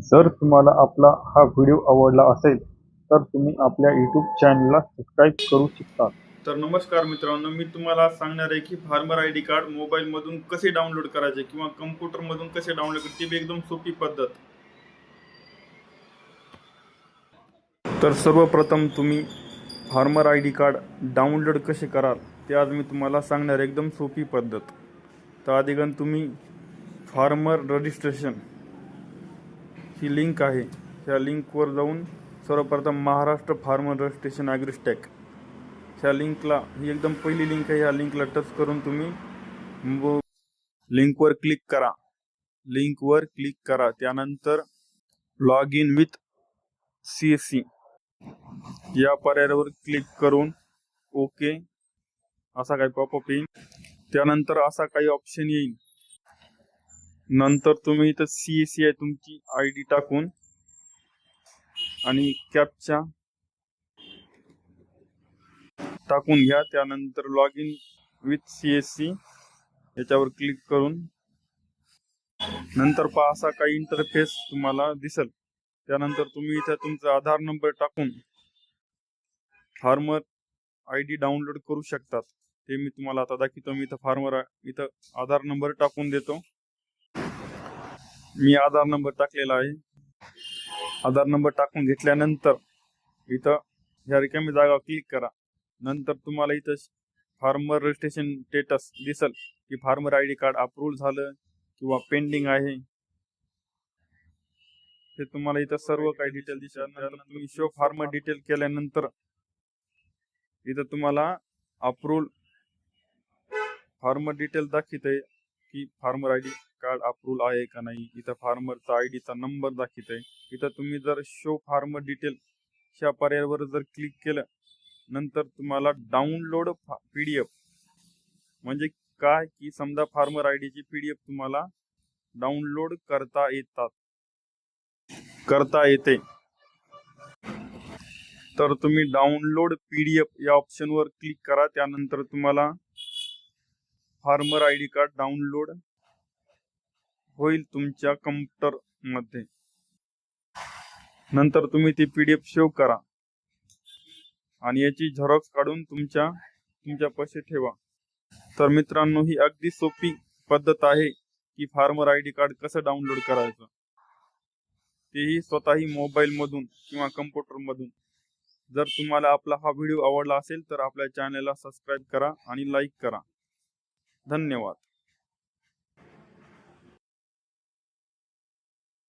जर तुम्हाला आपला हा व्हिडिओ आवडला असेल तर तुम्ही आपल्या यूट्यूब चॅनलला सबस्क्राईब करू शकता. तर नमस्कार मित्रांनो मी तुम्हाला सांगणार आहे की फार्मर आय डी कार्ड मोबाईलमधून कसे डाउनलोड करायचे किंवा कम्प्युटरमधून कसे डाउनलोड करायचे ती एकदम सोपी पद्धत. तर सर्वप्रथम तुम्ही farmer I D card download कसे कराल ते आज मी तुम्हाला सांगणार एकदम सोपी पद्धत. तर आधीगण तुम्ही फार्मर रजिस्ट्रेशन ही लिंक आहे. ह्या लिंकवर जाऊन सर्वप्रथम महाराष्ट्र फार्मर रजिस्ट्रेशन ॲग्रिस्टॅक. ह्या लिंकला ही एकदम पहिली लिंक आहे ह्या लिंकला टच करून तुम्ही लिंकवर क्लिक करा. लिंकवर क्लिक करा. त्यानंतर log in with C S C. या पर्यायावर क्लिक करून ओके. असा काही पॉपअप येईल. त्यानंतर असा काही ऑप्शन येईल. नंतर तुम्ही इथं सी एस सी आय तुमची आय डी टाकून. आणि कॅपच्या टाकून घ्या. त्यानंतर log in with C S C याच्यावर क्लिक करून. नंतर पहा असा काही इंटरफेस तुम्हाला दिसेल. त्यानंतर तुम्ही इथं तुमचा आधार नंबर टाकून फार्मर आय डी डाउनलोड करू शकतात. ते मी तुम्हाला आता दाखवतो. मी इथं फार्मर इथं आधार नंबर टाकून देतो. मी आधार नंबर टाकलेला आहे. आधार नंबर टाकून घेतल्यानंतर इथं ह्या रिकामी जागा क्लिक करा. नंतर तुम्हाला इथं फार्मर रजिस्ट्रेशन स्टेटस दिसल की farmer I D card approve झालं किंवा पेंडिंग आहे. हे तुम्हाला इथं सर्व काही डिटेल दिसेल. तुम्ही शो फार्मर डिटेल केल्यानंतर इथं तुम्हाला अप्रूव्ह फार्मर डिटेल दाखवित आहे की farmer I D card approve आहे का नाही? इथं फार्मरचा आय डीचा नंबर दाखवत आहे इथं तुम्ही जर शो फार्मर डिटेल ह्या पर्यायावर जर क्लिक केलं नंतर तुम्हाला डाउनलोड पीडीएफ म्हणजे काय? की समजा फार्मर आय डीची पीडीएफ तुम्हाला डाउनलोड करता येतात. करता येते. तर तुम्ही डाउनलोड पीडीएफ या ऑप्शनवर क्लिक करा. त्यानंतर तुम्हाला farmer I D card download होईल तुमच्या कम्प्युटरमध्ये. नंतर तुम्ही ती पीडीएफ सेव्ह करा. आणि याची झेरॉक्स काढून तुमच्या तुमच्या पैसे ठेवा. तर मित्रांनो ही अगदी सोपी पद्धत आहे की फार्मर आय डी कार्ड कसं डाउनलोड करायचं. तेही स्वतःही मोबाईल मधून किंवा कम्प्युटर मधून. जर तुम्हाला आपला हा व्हिडिओ आवडला असेल तर आपल्या चॅनलला सबस्क्राईब करा आणि लाईक करा. धन्यवाद.